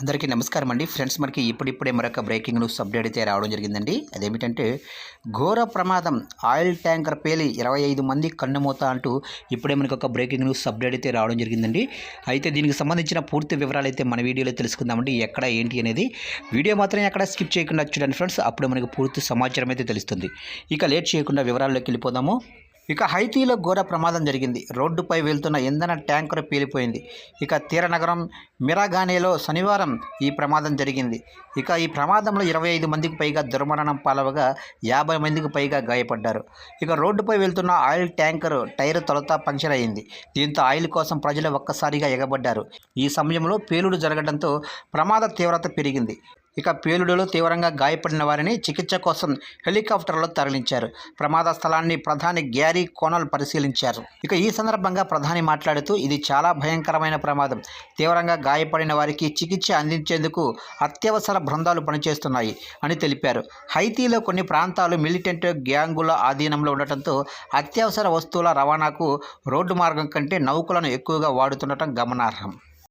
అందరికీ నమస్కారం అండి. ఫ్రెండ్స్ మనకి ఇప్పుడిప్పుడే మరొక బ్రేకింగ్ న్యూస్ అప్డేట్ అయితే రావడం జరిగిందండి. అదేమిటంటే ఘోర ప్రమాదం ఆయిల్ ట్యాంకర్ పేలి ఇరవై ఐదు మంది కన్నుమూత అంటూ ఇప్పుడే మనకు ఒక బ్రేకింగ్ న్యూస్ అప్డేట్ అయితే రావడం జరిగిందండి. అయితే దీనికి సంబంధించిన పూర్తి వివరాలు అయితే మన వీడియోలో తెలుసుకుందామండి. ఎక్కడ ఏంటి అనేది వీడియో మాత్రం ఎక్కడ స్కిప్ చేయకుండా చూడండి ఫ్రెండ్స్. అప్పుడు మనకు పూర్తి సమాచారం అయితే తెలుస్తుంది. ఇక లేట్ చేయకుండా వివరాల్లోకి వెళ్ళిపోదాము. ఇక హైతీలో ఘోర ప్రమాదం జరిగింది. రోడ్డుపై వెళ్తున్న ఇంధన ట్యాంకర్ పేలిపోయింది. ఇక తీరనగరం మిరాగానేలో శనివారం ఈ ప్రమాదం జరిగింది. ఇక ఈ ప్రమాదంలో ఇరవై ఐదు మందికి పైగా దుర్మరణం పాలవగా యాభై మందికి పైగా గాయపడ్డారు. ఇక రోడ్డుపై వెళ్తున్న ఆయిల్ ట్యాంకర్ టైర్ తొలత పంక్చర్ అయింది దీంతో ఆయిల్ కోసం ప్రజలు ఒక్కసారిగా ఎగబడ్డారు. ఈ సమయంలో పేలుడు జరగడంతో ప్రమాద తీవ్రత పెరిగింది. ఇక పేలుడులో తీవ్రంగా గాయపడిన వారిని చికిత్స కోసం హెలికాప్టర్లో తరలించారు. ప్రమాద స్థలాన్ని ప్రధాని గ్యారీ కోనల్ పరిశీలించారు. ఇక ఈ సందర్భంగా ప్రధాని మాట్లాడుతూ ఇది చాలా భయంకరమైన ప్రమాదం. తీవ్రంగా గాయపడిన వారికి చికిత్స అందించేందుకు అత్యవసర బృందాలు పనిచేస్తున్నాయి అని తెలిపారు. హైతీలో కొన్ని ప్రాంతాలు మిలిటెంట్ గ్యాంగుల ఆధీనంలో ఉండటంతో అత్యవసర వస్తువుల రవాణాకు రోడ్డు మార్గం కంటే నౌకలను ఎక్కువగా వాడుతుండటం గమనార్హం.